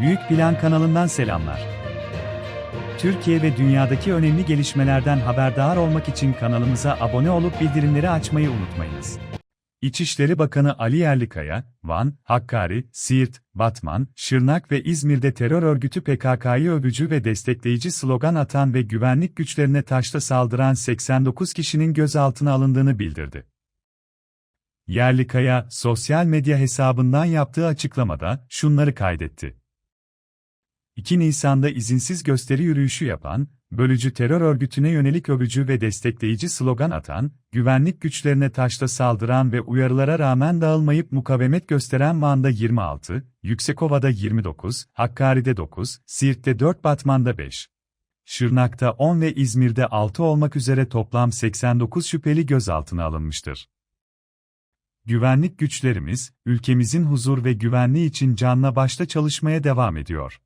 Büyük Plan kanalından selamlar. Türkiye ve dünyadaki önemli gelişmelerden haberdar olmak için kanalımıza abone olup bildirimleri açmayı unutmayınız. İçişleri Bakanı Ali Yerlikaya, Van, Hakkari, Siirt, Batman, Şırnak ve İzmir'de terör örgütü PKK'yı övücü ve destekleyici slogan atan ve güvenlik güçlerine taşla saldıran 89 kişinin gözaltına alındığını bildirdi. Yerlikaya, sosyal medya hesabından yaptığı açıklamada şunları kaydetti. 2 Nisan'da izinsiz gösteri yürüyüşü yapan, bölücü terör örgütüne yönelik övücü ve destekleyici slogan atan, güvenlik güçlerine taşla saldıran ve uyarılara rağmen dağılmayıp mukavemet gösteren Van'da 26, Yüksekova'da 29, Hakkari'de 9, Siirt'te 4 Batman'da 5. Şırnak'ta 10 ve İzmir'de 6 olmak üzere toplam 89 şüpheli gözaltına alınmıştır. Güvenlik güçlerimiz, ülkemizin huzur ve güvenliği için canla başla çalışmaya devam ediyor.